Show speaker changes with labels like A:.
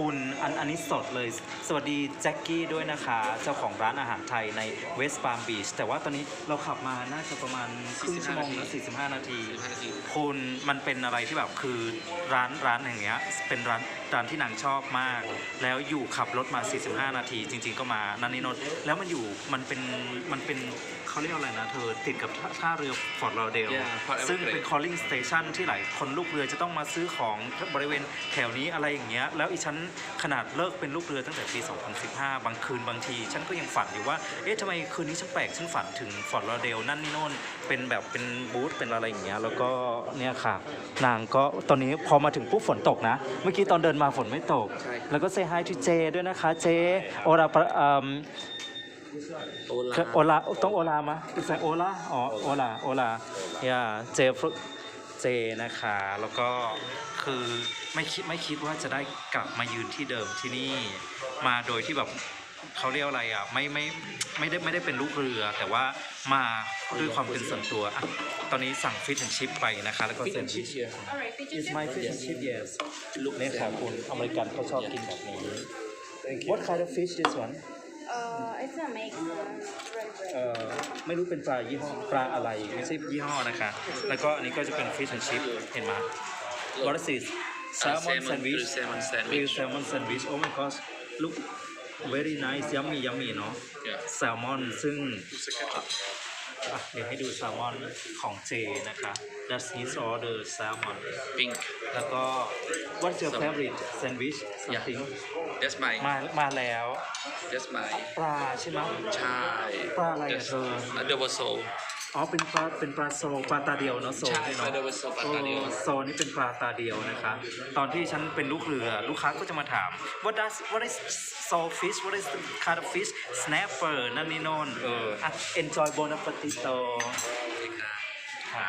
A: คุณอันอันนี้สดเลย สวัสดีแจ็คกี้ด้วยนะคะ เจ้าของร้านอาหารไทยในเวสต์ปาล์มบีชแต่ว่าตอนนี้เราขับมาน่าจะประมาณครึ่งชั่วโมงนะ45 นาที
B: 15นาที
A: คุณมันเป็นอะไรที่แบบคือร้านร้านอย่างเงี้ยเป็นร้านร้านที่นางชอบมาก แล้วอยู่ขับรถมา 45 นาที จริง ๆ ก็มานันนี่นนท์แล้วมันอยู่มันเป็นมันเป็น เขาเรียกอะไรนะเธอติดกับท่าท่าเรือฟอร์ดลอเดล
B: Yeah, Port
A: ซึ่ง
B: Everglades
A: เป็น calling station ที่หลายคนลูกเรือจะต้องมาซื้อของบริเวณแถวนี้อะไรอย่างเงี้ยแล้วอีฉันขนาดเลิกเป็นลูกเรือตั้งแต่ปี 2015 บางคืนบางที ฉันก็ยังฝันอยู่ว่า เอ๊ะทำไมคืนนี้ฉันแปลกฉันฝันถึงฟอร์ดลอเดลนั่นนี่โน่นเป็นแบบเป็นบูธเป็นอะไรอย่างเงี้ยแล้วก็เนี่ยค่ะ นางก็ตอนนี้พอมาถึงปุ๊บฝนตกนะ เมื่อกี้ตอนเดินมาฝนไม่ตก
B: ใช่
A: แล้วก็เซฮายทูเจด้วยนะคะเจโอราปะเอิ่ม
B: โอลา
A: โอลาต้องโอลามะอีกสายโอลาอ๋อโอลาโอลาอย่าเจฟเจนะคะ แล้วก็คือไม่คิดไม่คิดว่าจะได้กลับมายืนที่เดิมที่นี่ มาโดยที่แบบเขาเรียกอะไรอะ ไม่ไม่ไม่ได้ไม่ได้เป็นลูกเรือ แต่ว่ามาด้วยความเป็นส่วนตัวอะตอนนี้สั่งฟิชแอนชิพไปนะคะ แล้วก็
B: ฟิช
A: เซ
B: แอนนชิพ here
C: Alright, fish
A: It's
C: and
A: my
C: chips.
A: fish and chip yes ลูกเล็กค่ะคุณอเมริกันเขาชอบกินแบบนี้ What kind of fish this one
C: Uh, it's a mix. Uh, red bread.
A: เอ่อไม่รู้เป็นปลายี่ห้อปลาอะไรไม่ใช่ยี่ห้อนะคะ แล้วก็อันนี้ก็จะเป็น fish and chip เห็นไหม What is this salmon
B: salmon
A: sandwich
B: grilled salmon sandwich
A: grilled salmon sandwich oh my gosh look very nice yummy yummy เนาะ
B: Yeah.
A: แซลมอนซึ่ง อะเดี๋ยวให้ดูแซลมอนของเจนะคะ That's his order salmon
B: pink
A: แล้วก็ What's your favorite sandwich something
B: that's my
A: มามาแล้ว
B: that's my
A: ปลาใช่ไหม
B: ใช่
A: ปลาอะไรอะ
B: That's
A: เธอ
B: underwater soul
A: อ๋อเป็นปลาเป็นปลาโซปลาตาเดียวเนาะโซ
B: ใช่
A: เนี่ยเนาะ
B: ปลาตาเดียวโซปลาตาเดียว
A: โอ้โซนี่เป็นปลาตาเดียวนะคะ ตอนที่ฉันเป็นลูกเรือลูกค้าก็จะมาถาม what does what is so fish what is the kind of fish snapper นั่นนี่โน่นเอออะ enjoy bon appetito
B: นี่ค่ะ
A: ค่ะ